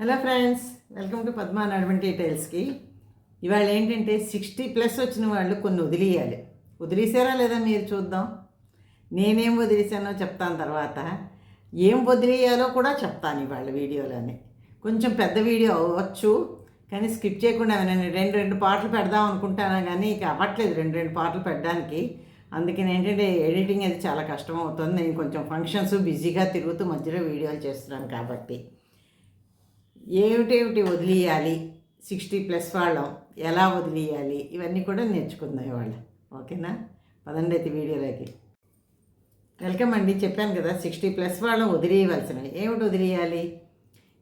Hello friends welcome to Padma Nadavan డీటెయిల్స్కి. ఇవాళ ఏంటంటే sixty plus వచ్చిన వాళ్ళు కొన్ని వదిలేయాలి. వదిలేసారా లేదా మీరు చూద్దాం. నేనేం వదిలేసానో చెప్తాను తర్వాత. ఏం వదిలేయాలో కూడా చెప్తాను ఇవాళ వీడియోలోనే. కొంచెం పెద్ద వీడియో అవ్వచ్చు కానీ స్కిప్ చేయకుండా నేను రెండు రెండు పాటలు పెడదాం అనుకుంటాను కానీ ఇక అవ్వట్లేదు రెండు రెండు పాటలు పెట్టడానికి అందుకని ఏంటంటే ఎడిటింగ్ అది చాలా కష్టం అవుతుంది. నేను కొంచెం ఫంక్షన్స్ బిజీగా తిరుగుతూ మధ్యలో వీడియోలు చేస్తున్నాను కాబట్టి. ఏమిటేమిటి వదిలేయాలి? సిక్స్టీ ప్లస్ వాళ్ళం ఎలా వదిలేయాలి? ఇవన్నీ కూడా నేర్చుకుందాం ఇవాళ. ఓకేనా? పదండి అయితే వీడియోలోకి. వెల్కమ్ అండి. చెప్పాను కదా సిక్స్టీ ప్లస్ వాళ్ళం వదిలేయవలసినవి. ఏమిటి వదిలేయాలి?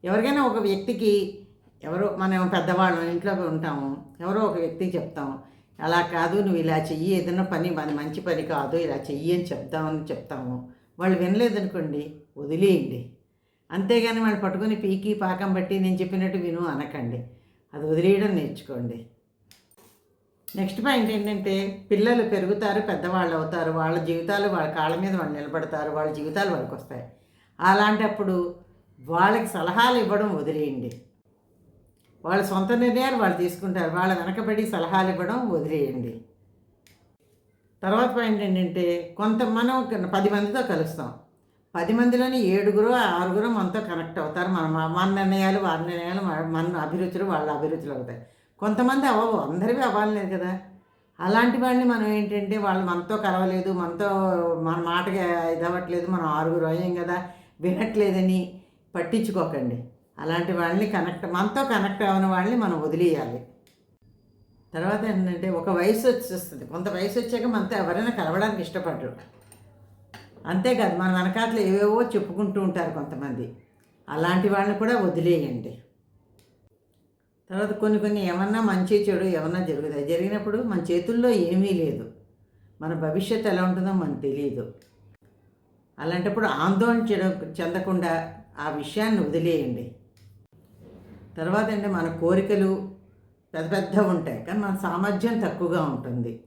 ఎవరికైనా ఒక వ్యక్తికి ఎవరో మనం పెద్దవాళ్ళం ఇంట్లో ఉంటాము ఎవరో ఒక వ్యక్తికి చెప్తాం అలా కాదు నువ్వు ఇలా చెయ్యి ఏదైనా పని మన మంచి పని కాదు ఇలా చెయ్యి అని చెప్దామని చెప్తాము. వాళ్ళు వినలేదనుకోండి వదిలేయండి. అంతేగాని వాళ్ళు పట్టుకొని పీకి పాకం బట్టి నేను చెప్పినట్టు విను అనకండి. అది వదిలేయడం నేర్చుకోండి. నెక్స్ట్ పాయింట్ ఏంటంటే పిల్లలు పెరుగుతారు పెద్దవాళ్ళు అవుతారు వాళ్ళ జీవితాలు వాళ్ళ కాళ్ళ మీద వాళ్ళు నిలబడతారు వాళ్ళ జీవితాలు వాళ్ళకి వస్తాయి. అలాంటప్పుడు వాళ్ళకి సలహాలు ఇవ్వడం వదిలేయండి. వాళ్ళ సొంత నిర్ణయాలు వాళ్ళు తీసుకుంటారు వాళ్ళ వెనకబడి సలహాలు ఇవ్వడం వదిలేయండి. తర్వాత పాయింట్ ఏంటంటే కొంత మనం పది మందితో కలుస్తాం. పది మందిలోని ఏడుగురు ఆరుగురు మనతో కనెక్ట్ అవుతారు. మన మన నిర్ణయాలు వారి నిర్ణయాలు మన- అభిరుచులు వాళ్ళ అభిరుచులు అవుతాయి. కొంతమంది అవ్వవు. అందరివి అవ్వాలలేదు కదా. అలాంటి వాళ్ళని మనం ఏంటంటే వాళ్ళు మనతో కలవలేదు మనతో మన మాటకి ఇదవ్వట్లేదు మనం ఆరుగురు అయ్యాం కదా వినట్లేదని పట్టించుకోకండి. అలాంటి వాళ్ళని కనెక్ట్ మనతో కనెక్ట్ అవ్వని వాళ్ళని మనం వదిలేయాలి. తర్వాత ఏంటంటే ఒక వయసు వచ్చేస్తుంది. కొంత వయసు వచ్చాక మనతో ఎవరైనా కలవడానికి ఇష్టపడరు. అంతేకాదు మన వెనకాతలు ఏవేవో చెప్పుకుంటూ ఉంటారు కొంతమంది. అలాంటి వాళ్ళని కూడా వదిలేయండి. తర్వాత కొన్ని కొన్ని ఏమన్నా మంచి చెడు ఏమన్నా జరుగుతాయి. జరిగినప్పుడు మన చేతుల్లో ఏమీ లేదు. మన భవిష్యత్తు ఎలా ఉంటుందో మనకు తెలియదు అలాంటప్పుడు ఆందోళన చెందకుండా ఆ విషయాన్ని వదిలేయండి. తర్వాత అండి మన కోరికలు పెద్ద పెద్ద ఉంటాయి. కానీ మన సామర్థ్యం తక్కువగా ఉంటుంది.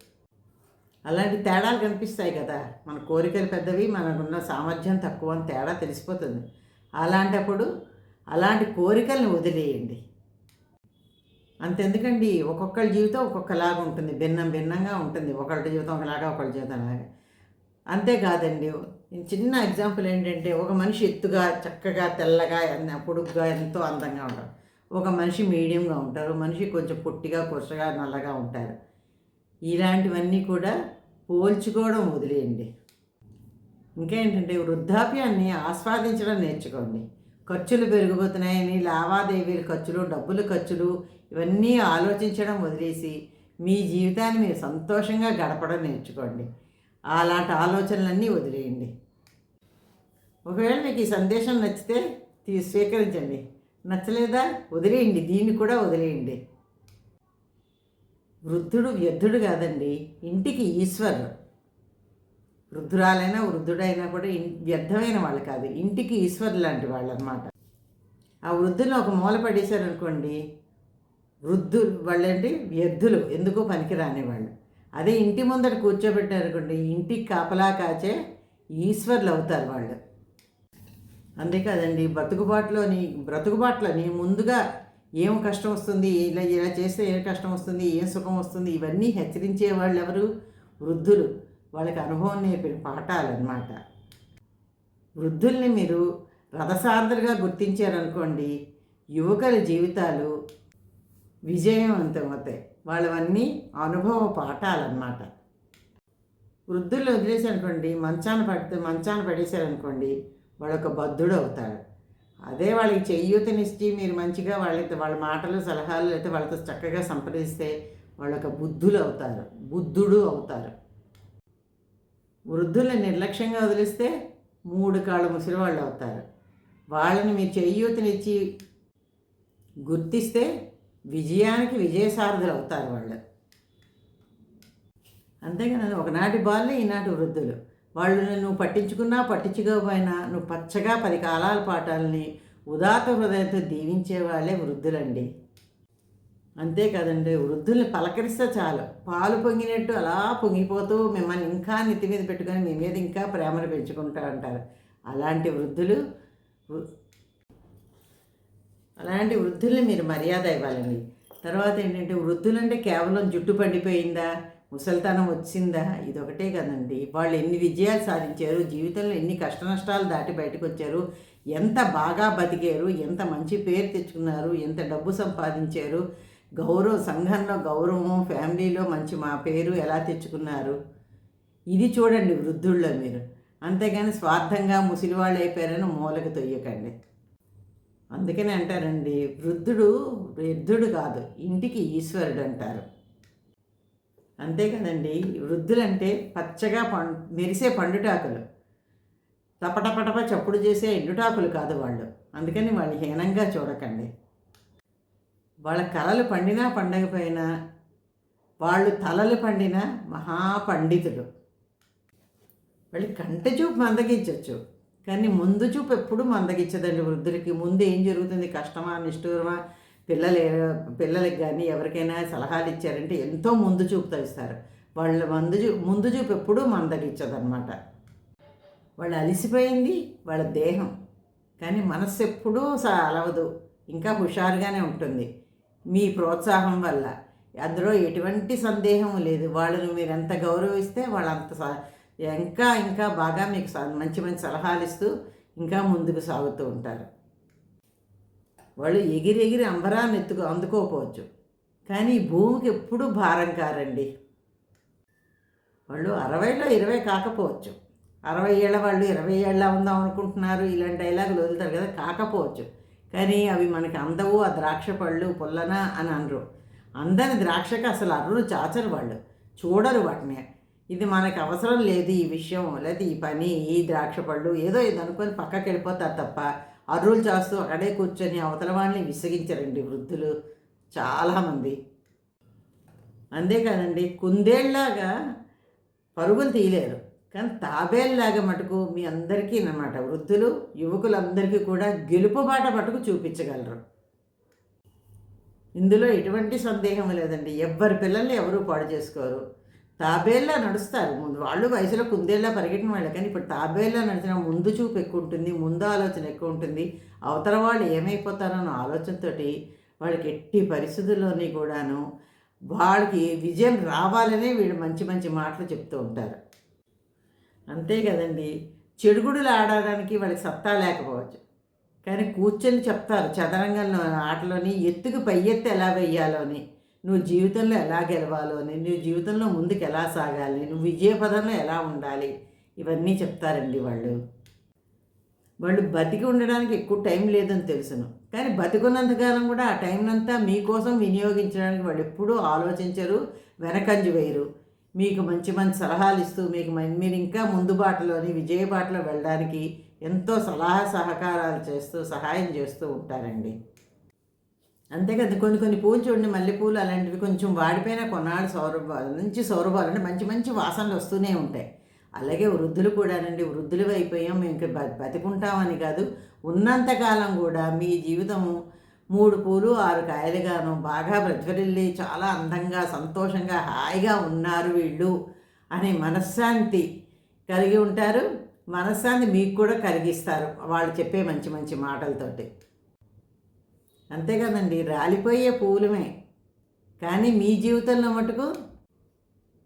అలాంటి తేడాలు కనిపిస్తాయి కదా. మన కోరికలు పెద్దవి మనకున్న సామర్థ్యం తక్కువ అని తేడా తెలిసిపోతుంది. అలాంటప్పుడు అలాంటి కోరికల్ని వదిలేయండి. అంతెందుకండి? ఒక్కొక్కరి జీవితం ఒక్కొక్కలాగా ఉంటుంది. భిన్నం భిన్నంగా ఉంటుంది. ఒకళ్ళ జీవితం ఒకలాగా ఒకళ్ళ జీవితం అలాగా. అంతేకాదండి. చిన్న ఎగ్జాంపుల్ ఏంటంటే ఒక మనిషి ఎత్తుగా చక్కగా తెల్లగా పొడుగ్గా ఎంతో అందంగా ఉంటారు. ఒక మనిషి మీడియంగా ఉంటారు. మనిషి కొంచెం పొట్టిగా కొరసగా నల్లగా ఉంటారు. ఇలాంటివన్నీ కూడా పోల్చుకోవడం వదిలేయండి. ఇంకేంటంటే వృద్ధాప్యాన్ని ఆస్వాదించడం నేర్చుకోండి. ఖర్చులు పెరిగిపోతున్నాయని లావాదేవీల ఖర్చులు డబ్బుల ఖర్చులు ఇవన్నీ ఆలోచించడం వదిలేసి మీ జీవితాన్ని మీరు సంతోషంగా గడపడం నేర్చుకోండి. అలాంటి ఆలోచనలన్నీ వదిలేయండి. ఒకవేళ మీకు ఈ సందేశం నచ్చితే తీ స్వీకరించండి. నచ్చలేదా? వదిలేయండి. దీన్ని కూడా వదిలేయండి. వృద్ధుడు వ్యర్థుడు కాదండి ఇంటికి ఈశ్వరుడు. వృద్ధురాలైనా వృద్ధుడైనా కూడా వ్యర్థమైన వాళ్ళు కాదు ఇంటికి ఈశ్వరు లాంటి వాళ్ళు అనమాట ఆ వృద్ధులను ఒక మూల పడేశారనుకోండి వృద్ధు వాళ్ళంటే వ్యర్థులు ఎందుకో పనికిరాని వాళ్ళు అదే ఇంటి ముందట కూర్చోబెట్టారనుకోండి ఇంటికి కాపలా కాచే ఈశ్వర్లు అవుతారు వాళ్ళు. అంతేకాదండి బ్రతుకుబాటులోని బ్రతుకుబాటులోని ముందుగా ఏం కష్టం వస్తుంది? ఇలా ఇలా చేస్తే ఏం కష్టం వస్తుంది? ఏం సుఖం వస్తుంది? ఇవన్నీ హెచ్చరించే వాళ్ళు ఎవరు? వృద్ధులు. వాళ్ళకి అనుభవం నేర్పిన పాఠాలన్నమాట. వృద్ధుల్ని మీరు రథసారథులుగా గుర్తించారనుకోండి యువకుల జీవితాలు విజయవంతం అవుతాయి వాళ్ళవన్నీ అనుభవ పాఠాలన్నమాట. వృద్ధుల్ని వదిలేసారనుకోండి మంచాన పడితే మంచాన పడేశారనుకోండి వాళ్ళొక బద్ధుడు అవుతాడు అదే వాళ్ళకి చెయ్యూతనిచ్చి మీరు మంచిగా వాళ్ళ వాళ్ళ మాటలు సలహాలు లేకపోతే వాళ్ళతో చక్కగా సంప్రదిస్తే వాళ్ళొక బుద్ధులు అవుతారు. బుద్ధుడు అవుతారు. వృద్ధుల్ని నిర్లక్ష్యంగా వదిలిస్తే మూడు కాళ్ళ ముసలివాళ్ళు అవుతారు. వాళ్ళని మీరు చెయ్యూతనిచ్చి గుర్తిస్తే విజయానికి విజయసారథులు అవుతారు వాళ్ళు. అంతేగాని ఒకనాటి బాల్లే ఈనాటి వృద్ధులు. వాళ్ళు నువ్వు పట్టించుకున్నా పట్టించుకోకపోయినా నువ్వు పచ్చగా పది కాలాల పాఠాలని ఉదాత హృదయంతో దీవించే వాళ్ళే వృద్ధులండి. అంతేకాదండి వృద్ధుల్ని పలకరిస్తే చాలు. పాలు పొంగినట్టు అలా పొంగిపోతూ మిమ్మల్ని ఇంకా నెత్తి మీద పెట్టుకొని మీ మీద ఇంకా ప్రేమను పెంచుకుంటా అంటారు అలాంటి వృద్ధులు వృ- అలాంటి వృద్ధుల్ని మీరు మర్యాద ఇవ్వాలండి. తర్వాత ఏంటంటే వృద్ధులంటే కేవలం జుట్టు పండిపోయిందా? ముసలితనం వచ్చిందా? ఇదొకటే కదండి. వాళ్ళు ఎన్ని విజయాలు సాధించారు? జీవితంలో ఎన్ని కష్ట నష్టాలు దాటి బయటకు వచ్చారు ఎంత బాగా బతికారు? ఎంత మంచి పేరు తెచ్చుకున్నారు? ఎంత డబ్బు సంపాదించారు? గౌరవం సంఘంలో గౌరవం ఫ్యామిలీలో మంచి మా పేరు ఎలా తెచ్చుకున్నారు? ఇది చూడండి వృద్ధుల్లో మీరు. అంతేగాని స్వార్థంగా ముసిలివాళ్ళు అయిపోయారని మూలకి తొయ్యకండి. అందుకని అంటారండి వృద్ధుడు వృద్ధుడు కాదు ఇంటికి ఈశ్వరుడు అంటారు. అంతే కదండి. వృద్ధులంటే పచ్చగా పం మెరిసే పండుటాకులు. టపటపటప చప్పుడు చేసే ఎండుటాకులు కాదు వాళ్ళు. అందుకని వాళ్ళు హీనంగా చూడకండి. వాళ్ళ కలలు పండినా పండకపోయినా వాళ్ళు తలలు పండిన మహాపండితులు. వాళ్ళు కంటి చూపు మందగించవచ్చు కానీ ముందు చూపు ఎప్పుడు మందగించదండి వృద్ధులకి. ముందు ఏం జరుగుతుంది? కష్టమా? నిష్ఠూరమా? పిల్లలు పిల్లలకి కానీ ఎవరికైనా సలహాలు ఇచ్చారంటే ఎంతో ముందు చూపుతో ఇస్తారు. వాళ్ళ ముందు చూ ముందు చూపు ఎప్పుడూ మన దగ్గర ఇచ్చదనమాట వాళ్ళు అలసిపోయింది వాళ్ళ దేహం. కానీ మనస్సు ఎప్పుడూ అలవదు. ఇంకా హుషారుగానే ఉంటుంది. మీ ప్రోత్సాహం వల్ల. అందులో ఎటువంటి సందేహం లేదు. వాళ్ళను మీరు ఎంత గౌరవిస్తే వాళ్ళంత ఇంకా ఇంకా బాగా మీకు మంచి మంచి సలహాలు ఇస్తూ ఇంకా ముందుకు సాగుతూ ఉంటారు. వాళ్ళు ఎగిరి ఎగిరి అంబరాన్ని ఎత్తుకు అందుకోకపోవచ్చు. కానీ భూమికి ఎప్పుడూ భారం కారండి వాళ్ళు అరవైలో ఇరవై కాకపోవచ్చు. అరవై ఏళ్ళ వాళ్ళు ఇరవై ఏళ్ళ ఉందాం అనుకుంటున్నారు. ఇలాంటి డైలాగులు వదులుతారు కదా కాకపోవచ్చు. కానీ అవి మనకి అందవు ఆ ద్రాక్ష పళ్ళు పొల్లన అని అనరు. అందని ద్రాక్షకి అసలు అర్రులు చాచరు వాళ్ళు చూడరు వాటిని. ఇది మనకు అవసరం లేదు ఈ విషయం లేదా ఈ పని ఈ ద్రాక్ష పళ్ళు ఏదో ఇది అనుకొని పక్కకి వెళ్ళిపోతారు తప్ప అర్రులు చేస్తూ అక్కడే కూర్చొని అవతల వాళ్ళని విసిగించారండి వృద్ధులు చాలామంది. అంతేకాదండి కుందేళ్ళాగా పరుగులు తీయలేరు. కానీ తాబేల్లాగా మటుకు మీ అందరికీ అన్నమాట వృద్ధులు యువకులందరికీ కూడా గెలుపు బాట మటుకు చూపించగలరు. ఇందులో ఎటువంటి సందేహం లేదండి. ఎవ్వరి పిల్లల్ని ఎవరూ పాడు చేసుకోరు. తాబేళ్ళ నడుస్తారు. ముందు వాళ్ళు వయసులో కుందేళ్ళ పరిగెట్టిన వాళ్ళు కానీ ఇప్పుడు తాబేళ్ళ నడిచిన ముందు చూపు ఎక్కువ ఉంటుంది ముందు ఆలోచన ఎక్కువ ఉంటుంది. అవతల వాళ్ళు ఏమైపోతారన్న ఆలోచనతోటి వాళ్ళకి ఎట్టి పరిస్థితుల్లోని కూడాను వాళ్ళకి విజయం రావాలనే వీళ్ళు మంచి మంచి మాటలు చెప్తూ ఉంటారు. అంతే కదండి. చెడుగుడులు ఆడడానికి వాళ్ళకి సత్తా లేకపోవచ్చు. కానీ కూర్చొని చెప్తారు చదరంగంలో ఆటలోని ఎత్తుకు పై ఎత్తు ఎలా వెయ్యాలో అని. నువ్వు జీవితంలో ఎలా గెలవాలో అని నువ్వు జీవితంలో ముందుకు ఎలా సాగాలి నువ్వు విజయపదంలో ఎలా ఉండాలి ఇవన్నీ చెప్తారండి వాళ్ళు. వాళ్ళు బతికి ఉండడానికి ఎక్కువ టైం లేదని తెలుసును. కానీ బతికున్నంతకాలం కూడా ఆ టైంనంతా మీకోసం వినియోగించడానికి వాళ్ళు ఎప్పుడూ ఆలోచించరు వెనకంజు వేయరు. మీకు మంచి మంచి సలహాలు ఇస్తూ మీకు మీరు ఇంకా ముందు బాటలోని విజయ బాటలో వెళ్ళడానికి ఎంతో సలహా సహకారాలు చేస్తూ సహాయం చేస్తూ ఉంటారండి. అంతేకాదు కొన్ని కొన్ని పూలు చూడండి మల్లెపూలు అలాంటివి కొంచెం వాడిపోయిన కొన్నాళ్ళు సౌరభాలు నుంచి సౌరభాలు అంటే మంచి మంచి వాసనలు వస్తూనే ఉంటాయి. అలాగే వృద్ధులు కూడానండి వృద్ధులు అయిపోయాం మేము ఇంకా బతికుంటామని కాదు. ఉన్నంతకాలం కూడా మీ జీవితము మూడు పూలు ఆరు కాయలుగాను బాగా ప్రజ్వరిల్లి చాలా అందంగా సంతోషంగా హాయిగా ఉన్నారు వీళ్ళు అనే మనశ్శాంతి కలిగి ఉంటారు. మనశ్శాంతి మీకు కూడా కలిగిస్తారు. వాళ్ళు చెప్పే మంచి మంచి మాటలతోటి. అంతే కదండి రాలిపోయే పూలమే. కానీ మీ జీవితంలో మటుకు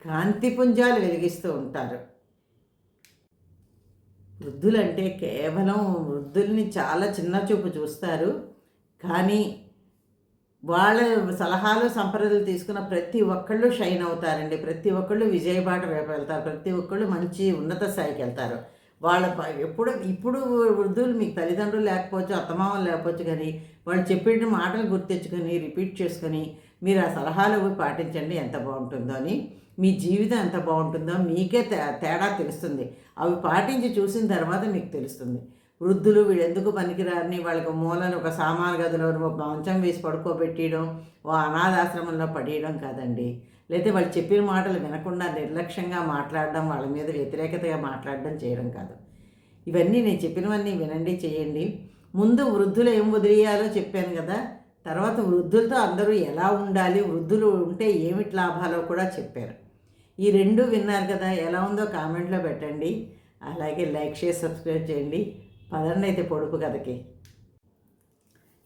కాంతి పుంజాలు వెలిగిస్తూ ఉంటారు. వృద్ధులంటే కేవలం వృద్ధుల్ని చాలా చిన్న చూపు చూస్తారు. కానీ వాళ్ళ సలహాలు సంప్రదలు తీసుకున్న ప్రతి ఒక్కళ్ళు షైన్ అవుతారండి. ప్రతి ఒక్కళ్ళు విజయబాట వైపు వెళ్తారు. ప్రతి ఒక్కళ్ళు మంచి ఉన్నత స్థాయికి వెళ్తారు. వాళ్ళ ఎప్పుడు ఇప్పుడు వృద్ధులు మీకు తల్లిదండ్రులు లేకపోవచ్చు అత్తమామలు లేకపోవచ్చు కానీ వాళ్ళు చెప్పిన మాటలు గుర్తించుకొని రిపీట్ చేసుకొని మీరు ఆ సలహాలు పాటించండి ఎంత బాగుంటుందో అని. మీ జీవితం ఎంత బాగుంటుందో మీకే తేడా తెలుస్తుంది. అవి పాటించి చూసిన తర్వాత మీకు తెలుస్తుంది. వృద్ధులు వీళ్ళు ఎందుకు పనికిరారని వాళ్ళకి మూలను ఒక సామాన్ గదిలో ఒక మంచం వేసి పడుకోబెట్టడం ఓ అనాథాశ్రమంలో పడేయడం కాదండి. లేకపోతే వాళ్ళు చెప్పిన మాటలు వినకుండా నిర్లక్ష్యంగా మాట్లాడడం వాళ్ళ మీద వ్యతిరేకతగా మాట్లాడడం చేయడం కాదు. ఇవన్నీ నేను చెప్పినవన్నీ వినండి చేయండి. ముందు వృద్ధులు ఏం వదిలేయాలో చెప్పాను కదా తర్వాత వృద్ధులతో అందరూ ఎలా ఉండాలి వృద్ధులు ఉంటే ఏమిటి లాభాలో కూడా చెప్పారు. ఈ రెండు విన్నారు కదా ఎలా ఉందో కామెంట్లో పెట్టండి. అలాగే లైక్ చేసి సబ్స్క్రైబ్ చేయండి. పదండి అయితే పొడుపు కథకి.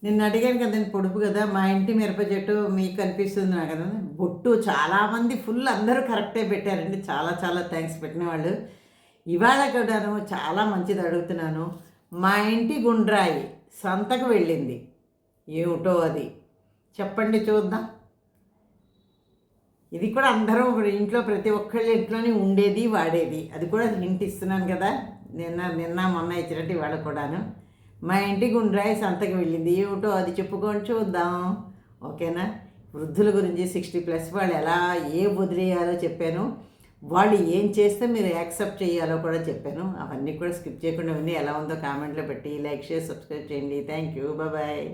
నిన్న అడిగాను కదండి పొడుపు కదా మా ఇంటి మిరప చెట్టు మీకు కనిపిస్తుంది నాకు కదా బొట్టు చాలామంది ఫుల్ అందరూ కరెక్టే పెట్టారండి. చాలా చాలా థ్యాంక్స్ పెట్టిన వాళ్ళు ఇవాళ కూడాను చాలా మంచిది అడుగుతున్నాను. మా ఇంటి గుండ్రాయి సంతకు వెళ్ళింది. ఏమిటో అది? చెప్పండి చూద్దాం. ఇది కూడా అందరం ఇంట్లో ప్రతి ఒక్కళ్ళ ఇంట్లోనే ఉండేది వాడేది. అది కూడా హింట్ ఇస్తున్నాను కదా. నిన్న నిన్న మొన్న ఇచ్చినట్టు ఇవాళ కూడాను. మా ఇంటి గుండ్రాయి సంతకి వెళ్ళింది. ఏమిటో అది చెప్పుకొని చూద్దాం. ఓకేనా? వృద్ధుల గురించి సిక్స్టీ ప్లస్ వాళ్ళు ఎలా ఏ వదిలేయాలో చెప్పాను. వాళ్ళు ఏం చేస్తే మీరు యాక్సెప్ట్ చేయాలో కూడా చెప్పాను. అవన్నీ కూడా స్కిప్ చేయకుండా అవన్నీ ఎలా ఉందో కామెంట్లో పెట్టి లైక్ షేర్ సబ్స్క్రైబ్ చేయండి. Thank you. బాయ్.